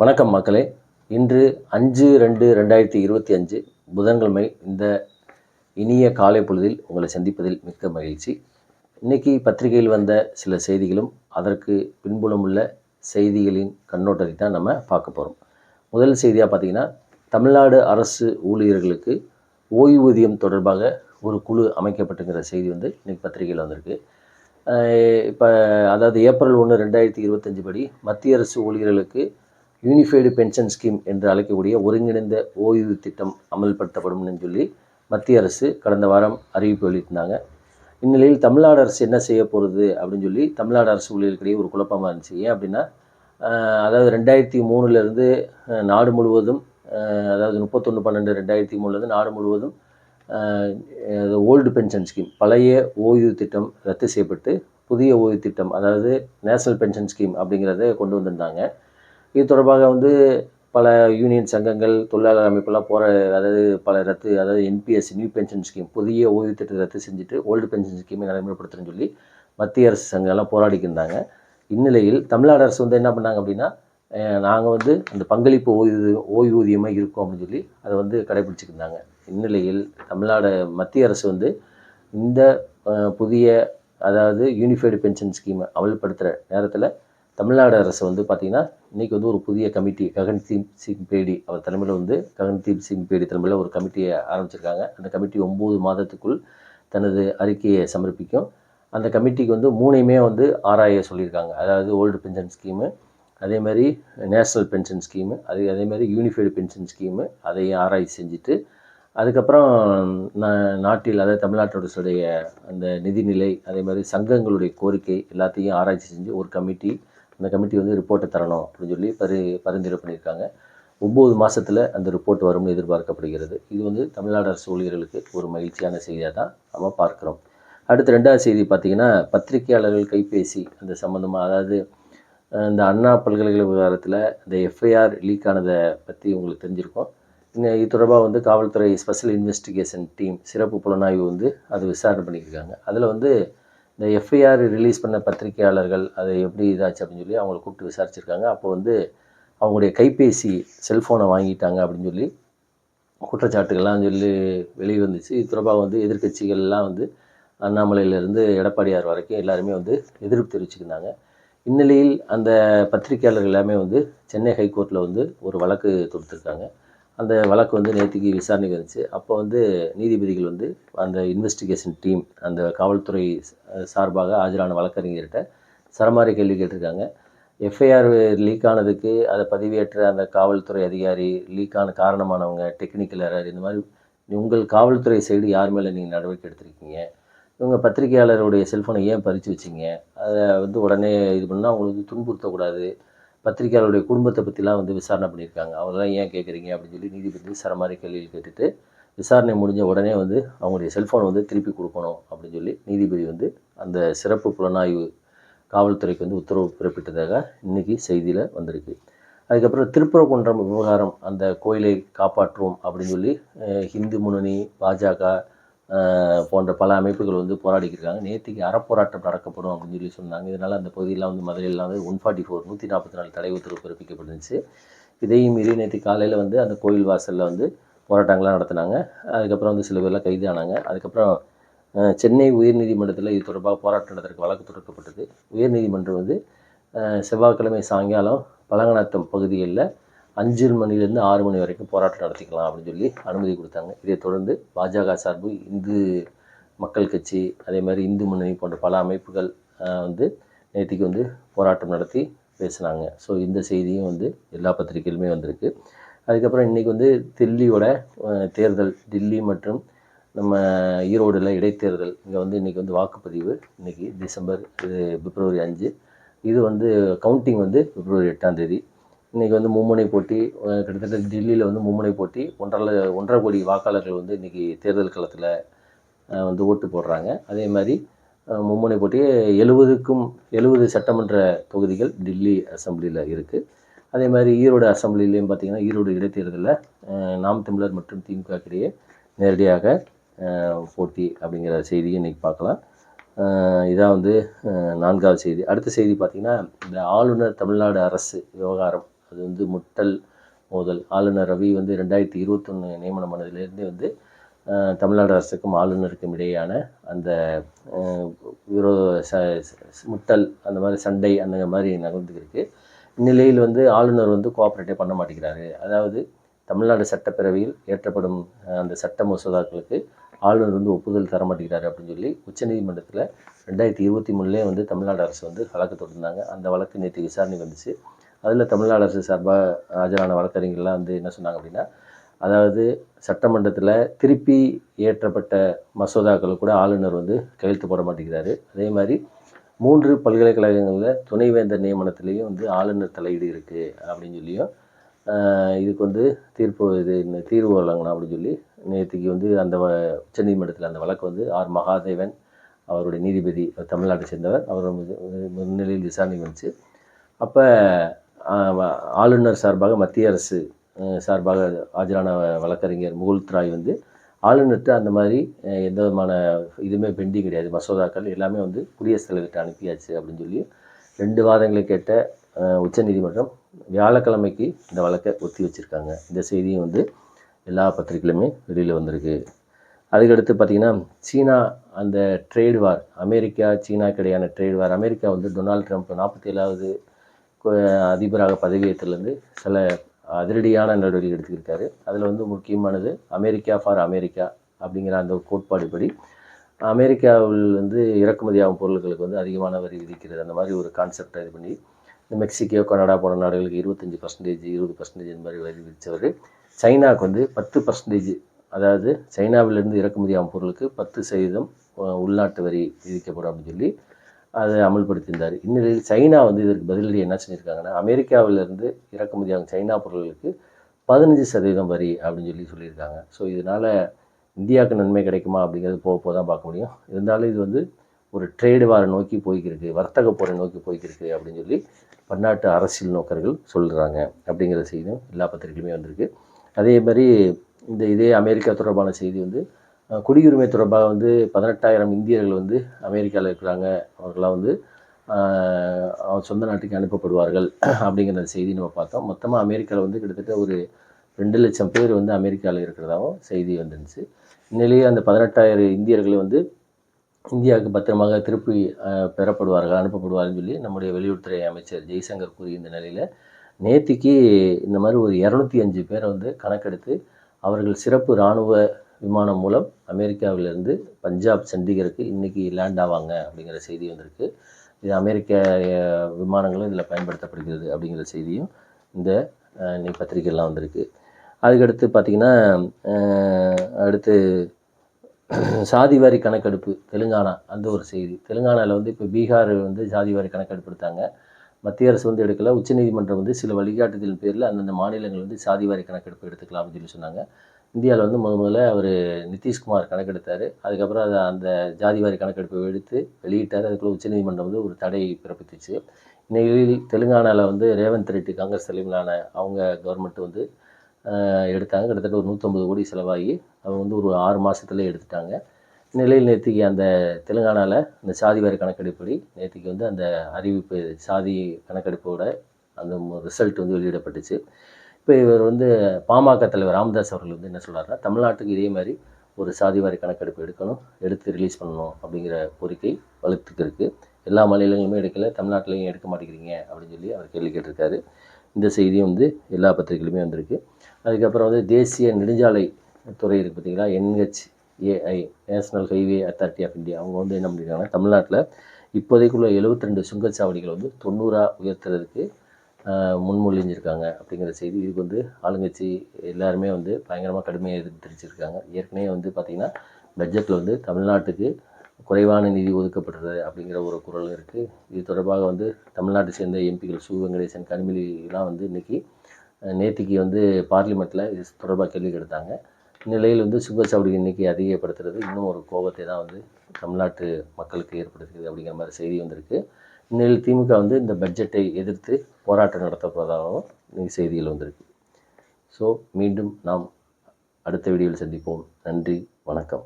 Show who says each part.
Speaker 1: வணக்கம் மக்களே. இன்று அஞ்சு ரெண்டு ரெண்டாயிரத்தி இருபத்தி அஞ்சு புதன்கிழமை இந்த இனிய காலை பொழுதில் உங்களை சந்திப்பதில் மிக்க மகிழ்ச்சி. இன்னைக்கு பத்திரிகையில் வந்த சில செய்திகளும் அதற்கு பின்புலம் உள்ள செய்திகளின் கண்ணோட்டத்தை தான் நம்ம பார்க்க போகிறோம் முதல் செய்தியாக பார்த்தீங்கன்னா தமிழ்நாடு அரசு ஊழியர்களுக்கு ஓய்வூதியம் தொடர்பாக ஒரு குழு அமைக்கப்பட்டுங்கிற செய்தி வந்து இன்றைக்கி பத்திரிகையில் வந்திருக்கு. இப்போ அதாவது ஏப்ரல் ஒன்று ரெண்டாயிரத்தி இருபத்தஞ்சு படி மத்திய அரசு ஊழியர்களுக்கு யூனிஃபைடு பென்ஷன் ஸ்கீம் என்று அழைக்கக்கூடிய ஒருங்கிணைந்த ஓய்வு திட்டம் அமல்படுத்தப்படும்னு சொல்லி மத்திய அரசு கடந்த வாரம் அறிவிப்பு வெளியிட்டிருந்தாங்க. இந்நிலையில் தமிழ்நாடு அரசு என்ன செய்ய போகிறது அப்படின்னு சொல்லி தமிழ்நாடு அரசு ஊழியர்களுக்கிடையே ஒரு குழப்பமாக இருந்துச்சு. ஏன் அப்படின்னா அதாவது ரெண்டாயிரத்தி மூணுலேருந்து நாடு முழுவதும் அதாவது முப்பத்தொன்று பன்னெண்டு ரெண்டாயிரத்தி மூணுலேருந்து நாடு முழுவதும் ஓல்டு பென்ஷன் ஸ்கீம் பழைய ஓய்வு திட்டம் ரத்து செய்யப்பட்டு புதிய ஓய்வு திட்டம் அதாவது நேஷனல் பென்ஷன் ஸ்கீம் அப்படிங்கிறத கொண்டு வந்திருந்தாங்க. இது தொடர்பாக வந்து பல யூனியன் சங்கங்கள் தொழிலாளர் அமைப்பெல்லாம் போகிற அதாவது பல ரத்து அதாவது என்பிஎஸ் நியூ பென்ஷன் ஸ்கீம் புதிய ஓய்வு திட்டத்தை ரத்து செஞ்சுட்டு ஓல்டு பென்ஷன் ஸ்கீமை நடைமுறைப்படுத்துறேன்னு சொல்லி மத்திய அரசு சங்கம்லாம் போராடிக்கிருந்தாங்க இந்நிலையில் தமிழ்நாடு அரசு வந்து என்ன பண்ணாங்க அப்படின்னா நாங்கள் வந்து அந்த பங்களிப்பு ஓய்வு ஓய்வூதியமாக இருக்கோம் அப்படின்னு சொல்லி அதை வந்து கடைபிடிச்சிக்கிருந்தாங்க இந்நிலையில் தமிழ்நாடு மத்திய அரசு வந்து இந்த புதிய அதாவது யூனிஃபைடு பென்ஷன் ஸ்கீமை அமல்படுத்துகிற நேரத்தில் தமிழ்நாடு அரசு வந்து பார்த்திங்கன்னா இன்றைக்கி வந்து ஒரு புதிய கமிட்டி ககன்தீப் சிங் பேடி அவர் தலைமையில் வந்து ககன்தீப் சிங் பேடி தலைமையில் ஒரு கமிட்டியை ஆரம்பிச்சிருக்காங்க. அந்த கமிட்டி ஒம்பது மாதத்துக்குள் தனது அறிக்கையை சமர்ப்பிக்கும். அந்த கமிட்டிக்கு வந்து மூணையுமே வந்து ஆராய சொல்லியிருக்காங்க. அதாவது ஓல்டு பென்ஷன் ஸ்கீமு அதே மாதிரி நேஷ்னல் பென்ஷன் ஸ்கீமு அது அதே மாதிரி யூனிஃபைடு பென்ஷன் ஸ்கீமு அதையும் ஆராய்ச்சி செஞ்சுட்டு அதுக்கப்புறம் நா- நாட்டில் அதாவது தமிழ்நாட்டுடைய அந்த நிதிநிலை அதே மாதிரி சங்கங்களுடைய கோரிக்கை எல்லாத்தையும் ஆராய்ச்சி செஞ்சு ஒரு கமிட்டி அந்த கமிட்டி வந்து ரிப்போர்ட்டை தரணும் அப்படின்னு சொல்லி பரி பரிந்துரை பண்ணியிருக்காங்க. ஒம்பது மாதத்தில் அந்த ரிப்போர்ட் வரும்னு எதிர்பார்க்கப்படுகிறது. இது வந்து தமிழ்நாடு அரசு ஊழியர்களுக்கு ஒரு மகிழ்ச்சியான செய்தியாக தான் நம்ம பார்க்குறோம். அடுத்து ரெண்டாவது செய்தி பார்த்திங்கன்னா பத்திரிகையாளர்கள் கைபேசி அந்த சம்மந்தமாக அதாவது இந்த அண்ணா பல்கலைக்கழக விவகாரத்தில் இந்த எஃப்ஐஆர் லீக் ஆனதை பற்றி உங்களுக்கு தெரிஞ்சிருக்கும். இன்னும் இது தொடர்பாக வந்து காவல்துறை ஸ்பெஷல் இன்வெஸ்டிகேஷன் டீம் சிறப்பு புலனாய்வு வந்து அது விசாரணை பண்ணியிருக்காங்க அதில் வந்து இந்த எஃப்ஐஆர் ரிலீஸ் பண்ண பத்திரிகையாளர்கள் அதை எப்படி இதாச்சு அப்படின்னு சொல்லி அவங்களை கூப்பிட்டு விசாரிச்சிருக்காங்க. அப்போ வந்து அவங்களுடைய கைபேசி செல்ஃபோனை வாங்கிட்டாங்க அப்படின்னு சொல்லி குற்றச்சாட்டுகள்லாம் சொல்லி வெளியே வந்துச்சு இது தொடர்பாக வந்து எதிர்க்கட்சிகள்லாம் வந்து அண்ணாமலையிலேருந்து எடப்பாடியார் வரைக்கும் எல்லாருமே வந்து எதிர்ப்பு தெரிவிச்சுக்கிருந்தாங்க இந்நிலையில் அந்த பத்திரிகையாளர்கள் எல்லாமே வந்து சென்னை ஹைகோர்ட்டில் வந்து ஒரு வழக்கு தொடுத்துருக்காங்க. அந்த வழக்கு வந்து நேற்றுக்கு விசாரணைக்கு வந்துச்சு. அப்போ வந்து நீதிபதிகள் வந்து அந்த இன்வெஸ்டிகேஷன் டீம் அந்த காவல்துறை சார்பாக ஆஜரான வழக்கறிஞர்கிட்ட சரமாரி கேள்வி கேட்டிருக்காங்க. எஃப்ஐஆர் லீக் ஆனதுக்கு அதை பதிவேற்ற அந்த காவல்துறை அதிகாரி லீக் ஆன காரணமானவங்க டெக்னிக்கல் எரர் இந்த மாதிரி உங்கள் காவல்துறை சைடு யார் மேலே நீங்கள் நடவடிக்கை எடுத்திருக்கீங்க? இவங்க பத்திரிகையாளருடைய செல்ஃபோனை ஏன் பறித்து வச்சிங்க? அதை வந்து உடனே இது பண்ணால் அவங்களுக்கு துன்புறுத்தக்கூடாது. பத்திரிகையாளருடைய குடும்பத்தை பற்றிலாம் வந்து விசாரணை பண்ணியிருக்காங்க. அவங்களாம் ஏன் கேட்குறீங்க அப்படின்னு சொல்லி நீதிபதி சரமாரி கேள்வியில் கேட்டுட்டு விசாரணை முடிஞ்ச உடனே வந்து அவங்களுடைய செல்ஃபோனை வந்து திருப்பி கொடுக்கணும் அப்படின்னு சொல்லி நீதிபதி வந்து அந்த சிறப்பு புலனாய்வு காவல்துறைக்கு வந்து உத்தரவு பிறப்பிட்டதாக இன்றைக்கி செய்தியில் வந்திருக்கு. அதுக்கப்புறம் திருப்பரங்குன்றம் விவகாரம் அந்த கோயிலை காப்பாற்றுவோம் அப்படின்னு சொல்லி ஹிந்து முன்னணி பாஜக போன்ற பல அமைப்புகள் வந்து போராடிக்கிருக்காங்க. நேற்றுக்கு அறப்போராட்டம் நடக்கப்படும் அப்படின்னு சொல்லி சொன்னாங்க. இதனால் அந்த பகுதியெல்லாம் வந்து மதுரையிலாம் வந்து ஒன் ஃபார்ட்டி ஃபோர் நூற்றி நாற்பத்தி நாலு தடை உத்தரவு பிறப்பிக்கப்பட்டுருந்துச்சு. இதையும் மீறி நேற்று காலையில் வந்து அந்த கோயில் வாசலில் வந்து போராட்டங்கள்லாம் நடத்தினாங்க. அதுக்கப்புறம் வந்து சில பேர்லாம் கைது ஆனாங்க. அதுக்கப்புறம் சென்னை உயர்நீதிமன்றத்தில் இது தொடர்பாக போராட்டம் நடத்துறதுக்கு வழக்கு தொடக்கப்பட்டது. உயர்நீதிமன்றம் வந்து செவ்வாய்க்கிழமை சாயங்காலம் பழங்கநாத்தம் பகுதிகளில் அஞ்சு மணிலேருந்து ஆறு மணி வரைக்கும் போராட்டம் நடத்திக்கலாம் அப்படின்னு சொல்லி அனுமதி கொடுத்தாங்க. இதை தொடர்ந்து பாஜக சார்பு இந்து மக்கள் கட்சி அதே மாதிரி இந்து முன்னணி போன்ற பல அமைப்புகள் வந்து நேற்றுக்கு வந்து போராட்டம் நடத்தி பேசுனாங்க. ஸோ இந்த செய்தியும் வந்து எல்லா பத்திரிகையிலுமே வந்திருக்கு. அதுக்கப்புறம் இன்றைக்கி வந்து தில்லியோட தேர்தல் டில்லி மற்றும் நம்ம ஈரோடில் இடைத்தேர்தல் இங்கே வந்து இன்றைக்கி வந்து வாக்குப்பதிவு இன்றைக்கி டிசம்பர் இது பிப்ரவரி அஞ்சு. இது வந்து கவுண்டிங் வந்து பிப்ரவரி எட்டாம் தேதி. இன்றைக்கி வந்து மும்முனை போட்டி கிட்டத்தட்ட டெல்லியில் வந்து மும்முனை போட்டி. ஒன்றரை ஒன்றரை கோடி வாக்காளர்கள் வந்து இன்றைக்கி தேர்தல் களத்தில் வந்து ஓட்டு போடுறாங்க. அதே மாதிரி மும்முனை போட்டி எழுபதுக்கும் எழுபது சட்டமன்ற தொகுதிகள் டில்லி அசெம்பிளியில் இருக்குது அதே மாதிரி ஈரோடு அசம்பிளிலையும் பார்த்தீங்கன்னா ஈரோடு இடைத்தேர்தலில் நாம் தமிழர் மற்றும் திமுக இடையே நேரடியாக போட்டி அப்படிங்கிற செய்தியை இன்றைக்கி பார்க்கலாம். இதான் வந்து நான்காவது செய்தி. அடுத்த செய்தி பார்த்திங்கன்னா இந்த ஆளுநர் தமிழ்நாடு அரசு விவகாரம். அது வந்து முட்டல் மோதல். ஆளுநர் ரவி வந்து ரெண்டாயிரத்தி இருபத்தொன்று நியமனம் ஆனதுலேருந்து வந்து தமிழ்நாடு அரசுக்கும் ஆளுநருக்கும் இடையேயான அந்த விரோத ச முட்டல் அந்த மாதிரி சண்டை அந்த மாதிரி நகர்ந்துருக்கு இந்நிலையில் வந்து ஆளுநர் வந்து கோஆப்ரேட்டே பண்ண மாட்டேங்கிறாரு. அதாவது தமிழ்நாடு சட்டப்பேரவையில் ஏற்றப்படும் அந்த சட்ட மசோதாக்களுக்கு ஆளுநர் வந்து ஒப்புதல் தர மாட்டேங்கிறாரு அப்படின்னு சொல்லி உச்சநீதிமன்றத்தில் ரெண்டாயிரத்தி இருபத்தி மூணுலேயே வந்து தமிழ்நாடு அரசு வந்து வழக்கு தொடர்ந்தாங்க அந்த வழக்கு நேற்று விசாரணை வந்துச்சு. அதில் தமிழ்நாடு அரசு சார்பாக ஆஜரான வழக்கறிஞர்கள்லாம் வந்து என்ன சொன்னாங்க அப்படின்னா அதாவது சட்டமன்றத்தில் திருப்பி ஏற்றப்பட்ட மசோதாக்கள் கூட ஆளுநர் வந்து கையெழுத்து போட மாட்டேங்கிறாரு. அதே மாதிரி மூன்று பல்கலைக்கழகங்களில் துணைவேந்தர் நியமனத்திலையும் வந்து ஆளுநர் தலையீடு இருக்குது அப்படின்னு சொல்லியும் இதுக்கு வந்து தீர்ப்பு இது தீர்வு வழங்கணும் அப்படின்னு சொல்லி நேற்றுக்கு வந்து அந்த வ- உச்சநீதிமன்றத்தில் அந்த வழக்கு வந்து ஆர் மகாதேவன் அவருடைய நீதிபதி தமிழ்நாட்டை சேர்ந்தவர் அவர் முன்னிலையில் விசாரணை வந்துச்சு. அப்போ ஆளுநர் சார்பாக மத்திய அரசு சார்பாக ஆஜரான வழக்கறிஞர் முகுல் ராய் வந்து ஆளுநர்கிட்ட அந்த மாதிரி எந்த விதமான இதுவுமே பெண்டிங் கிடையாது. மசோதாக்கள் எல்லாமே வந்து குடியரசுத் தலைவர்கிட்ட அனுப்பியாச்சு அப்படின்னு சொல்லி ரெண்டு வாதங்களை கேட்ட உச்சநீதிமன்றம் வியாழக்கிழமைக்கு இந்த வழக்கை ஒத்தி வச்சுருக்காங்க. இந்த செய்தியும் வந்து எல்லா பத்திரிகையிலுமே வெளியில் வந்திருக்கு. அதுக்கடுத்து பார்த்திங்கன்னா சீனா அந்த ட்ரேட் வார் அமெரிக்கா சீனாக்கு இடையான ட்ரேட் வார் அமெரிக்கா வந்து டொனால்ட் ட்ரம்ப் நாற்பத்தி ஏழாவது அதிபராக பதவியேற்றிலேருந்து சில அதிரடியான நடவடிக்கை எடுத்துக்கிட்டாரு அதில் வந்து முக்கியமானது அமெரிக்கா ஃபார் அமெரிக்கா அப்படிங்கிற அந்த ஒரு கோட்பாடுபடி அமெரிக்காவில் வந்து இறக்குமதியாகும் பொருட்களுக்கு வந்து அதிகமான வரி விதிக்கிறது. அந்த மாதிரி ஒரு கான்செப்டை இது பண்ணி இந்த மெக்சிகோ கனடா போன்ற நாடுகளுக்கு இருபத்தஞ்சி பர்சன்டேஜ் இருபது பர்சன்டேஜ் இந்த மாதிரி வரி விதித்தவர். சைனாவுக்கு வந்து பத்து பர்சன்டேஜ் அதாவது சைனாவிலிருந்து இறக்குமதியாகும் பொருளுக்கு பத்து சதவீதம் உள்நாட்டு வரி விதிக்கப்படும் அப்படின்னு சொல்லி அதை அமல்படுத்தியிருந்தார். இந்நிலையில் சைனா வந்து இதற்கு பதிலடி என்ன செஞ்சுருக்காங்கன்னா அமெரிக்காவிலிருந்து இறக்குமதியாகும் சைனா பொருட்களுக்கு பதினஞ்சு சதவீதம் வரி அப்படின்னு சொல்லி சொல்லியிருக்காங்க. ஸோ இதனால் இந்தியாவுக்கு நன்மை கிடைக்குமா அப்படிங்கிறது போக போக தான் பார்க்க முடியும். இருந்தாலும் இது வந்து ஒரு ட்ரேடு வாரை நோக்கி போய்க்கிருக்கு வர்த்தக போரை நோக்கி போய்க்கிருக்கு அப்படின்னு சொல்லி பன்னாட்டு அரசியல் நோக்கர்கள் சொல்கிறாங்க அப்படிங்கிற செய்தியும் எல்லா பத்திரிகையுமே வந்திருக்கு. அதே மாதிரி இந்த இதே அமெரிக்கா தொடர்பான செய்தி வந்து குடியுரிமை தொடர்பாக வந்து பதினெட்டாயிரம் இந்தியர்கள் வந்து அமெரிக்காவில் இருக்கிறாங்க. அவர்களாம் வந்து அவர் சொந்த நாட்டுக்கு அனுப்பப்படுவார்கள் அப்படிங்கிற செய்தி நம்ம பார்த்தோம். மொத்தமாக அமெரிக்காவில் வந்து கிட்டத்தட்ட ஒரு ரெண்டு லட்சம் பேர் வந்து அமெரிக்காவில் இருக்கிறதாகவும் செய்தி வந்துருந்துச்சு. இந்நிலையே அந்த பதினெட்டாயிரம் இந்தியர்கள் வந்து இந்தியாவுக்கு பத்திரமாக திருப்பி பெறப்படுவார்கள் அனுப்பப்படுவார்கள்னு சொல்லி நம்முடைய வெளியுறவுத்துறை அமைச்சர் ஜெய்சங்கர் கூறிய இந்த நிலையில் நேத்திக்கு இந்த மாதிரி ஒரு இரநூத்தி அஞ்சு பேரை வந்து கணக்கெடுத்து அவர்கள் சிறப்பு இராணுவ விமானம் மூலம் அமெரிக்காவிலிருந்து பஞ்சாப் சண்டிகருக்கு இன்றைக்கி லேண்ட் ஆவாங்க அப்படிங்கிற செய்தி வந்திருக்கு. இது அமெரிக்க விமானங்களும் இதில் பயன்படுத்தப்படுகிறது அப்படிங்கிற செய்தியும் இந்த இன்னைக்கு பத்திரிகைலாம் வந்திருக்கு. அதுக்கடுத்து பார்த்திங்கன்னா அடுத்து சாதிவாரி கணக்கெடுப்பு தெலுங்கானா அந்த ஒரு செய்தி. தெலுங்கானாவில் வந்து இப்போ பீகார் வந்து சாதிவாரி கணக்கெடுப்பு எடுத்தாங்க மத்திய அரசு வந்து எடுக்கல. உச்சநீதிமன்றம் வந்து சில வழிகாட்டுதலின் பேரில் அந்தந்த மாநிலங்கள் வந்து சாதிவாரி கணக்கெடுப்பு எடுத்துக்கலாம் அப்படின்னு சொல்லி சொன்னாங்க. இந்தியாவில் வந்து முத முதல்ல அவர் நிதிஷ்குமார் கணக்கெடுத்தார். அதுக்கப்புறம் அதை அந்த ஜாதிவாரி கணக்கெடுப்பை எடுத்து வெளியிட்டார். அதுக்குள்ள உச்சநீதிமன்றம் வந்து ஒரு தடை பிறப்பித்துச்சு. இந்நிலையில் தெலுங்கானாவில் வந்து ரேவந்த் ரெட்டி காங்கிரஸ் தலைமையிலான அவங்க கவர்மெண்ட் வந்து எடுத்தாங்க. கிட்டத்தட்ட ஒரு நூற்றம்பது கோடி செலவாகி அவங்க வந்து ஒரு ஆறு மாதத்துல எடுத்துட்டாங்க. நிலையில் நேற்றுக்கு அந்த தெலுங்கானாவில் இந்த சாதிவாரி கணக்கெடுப்படி நேற்றுக்கு வந்து அந்த அறிவிப்பு சாதி கணக்கெடுப்போட அந்த ரிசல்ட் வந்து வெளியிடப்பட்டுச்சு. இப்போ இவர் வந்து பாமக தலைவர் ராமதாஸ் அவர்கள் வந்து என்ன சொல்கிறாருன்னா தமிழ்நாட்டுக்கு இதே மாதிரி ஒரு சாதிவாரி கணக்கெடுப்பு எடுக்கணும் எடுத்து ரிலீஸ் பண்ணணும் அப்படிங்கிற கோரிக்கை வலுத்துக்கு இருக்குது எல்லா மாநிலங்களுமே எடுக்கல தமிழ்நாட்டிலையும் எடுக்க மாட்டேங்கிறீங்க அப்படின்னு சொல்லி அவர் கேள்வி கேட்டிருக்காரு. இந்த செய்தியும் வந்து எல்லா பத்திரிகையிலுமே வந்திருக்கு. அதுக்கப்புறம் வந்து தேசிய நெடுஞ்சாலை துறை இருக்குது பார்த்தீங்களா NHAI national highway authority of India அவங்க வந்து என்ன பண்ணியிருக்காங்கன்னா தமிழ்நாட்டில் இப்போதைக்குள்ள 72 ரெண்டு சுங்கச்சாவடிகளை வந்து தொண்ணூறாக உயர்த்துறதுக்கு முன்மொழிஞ்சிருக்காங்க அப்படிங்கிற செய்தி. இதுக்கு வந்து ஆளுங்கட்சி எல்லாருமே வந்து பயங்கரமாக கடுமையாக எதிர்ப்பு தெரிவிச்சிருக்காங்க ஏற்கனவே வந்து பார்த்திங்கன்னா பட்ஜெட்டில் வந்து தமிழ்நாட்டுக்கு குறைவான நிதி ஒதுக்கப்படுறது அப்படிங்கிற ஒரு குரல் இருக்குது இது தொடர்பாக வந்து தமிழ்நாட்டை சேர்ந்த எம்பிகள் சு வெங்கடேசன் கனிமொழிலாம் வந்து இன்றைக்கி நேற்றுக்கு வந்து பார்லிமெண்ட்டில் இது தொடர்பாக கேள்வி கெடுத்தாங்க இந்நிலையில் வந்து சுங்கச்சாவடி எண்ணிக்கை அதிகப்படுத்துறது இன்னும் ஒரு கோபத்தை தான் வந்து தமிழ்நாட்டு மக்களுக்கு ஏற்படுத்துகிறது அப்படிங்கிற மாதிரி செய்தி வந்திருக்கு. இந்நிலையில் திமுக வந்து இந்த பட்ஜெட்டை எதிர்த்து போராட்டம் நடத்தப்போவதாகவும் போவதாகவும் செய்திகள் வந்திருக்கு. ஸோ மீண்டும் நாம் அடுத்த வீடியோவில் சந்திப்போம். நன்றி வணக்கம்.